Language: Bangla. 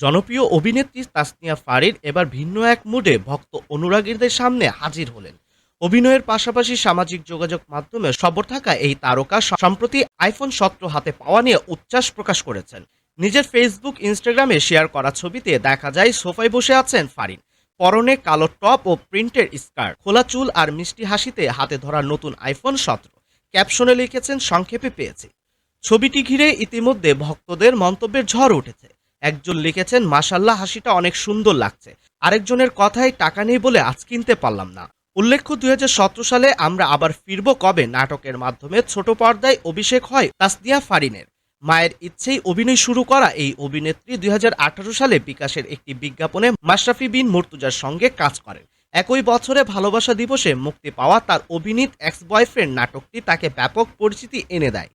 জনপ্রিয় অভিনেত্রী তাসনিয়া ফারিন এবার ভিন্ন এক মুডে ভক্ত অনুরাগীদের সামনে হাজির হলেন। অভিনয়ের পাশাপাশি সামাজিক যোগাযোগ মাধ্যমে সবর থাকা এই তারকা সম্প্রতি আইফোন সতেরো হাতে পাওয়া নিয়ে উচ্ছ্বাস প্রকাশ করেছেন। নিজের ফেসবুক ইনস্টাগ্রামে শেয়ার করা ছবিতে দেখা যায়, সোফায় বসে আছেন ফারিন। পরনে কালো টপ ও প্রিন্টের স্কার্ট খোলা চুল আর মিষ্টি হাসিতে হাতে ধরা নতুন আইফোন সতেরো। ক্যাপশনে লিখেছেন, সংক্ষেপে পেয়েছি। ছবিটি ঘিরে ইতিমধ্যে ভক্তদের মন্তব্যের ঝড় উঠেছে। একজন লিখেছেন মাসাল্লাহ হাসিটা অনেক সুন্দর লাগছে। আরেকজনের কথায় টাকা নেই বলে আজ কিনতে পারলাম না। উল্লেখ্য, দুই হাজার সতেরো সালে আমরা আবার ফিরব কবে? নাটকের মাধ্যমে ছোট পর্দায় অভিষেক হয় তাসদিয়া ফারিনের। মায়ের ইচ্ছেই অভিনয় শুরু করা এই অভিনেত্রী দুই হাজার আঠারো সালে বিকাশের একটি বিজ্ঞাপনে মাশরাফি বিন মুর্তুজার সঙ্গে কাজ করেন। একই বছরে ভালোবাসা দিবসে মুক্তি পাওয়া তার অভিনীত এক্স বয়ফ্রেন্ড নাটকটি তাকে ব্যাপক পরিচিতি এনে দেয়।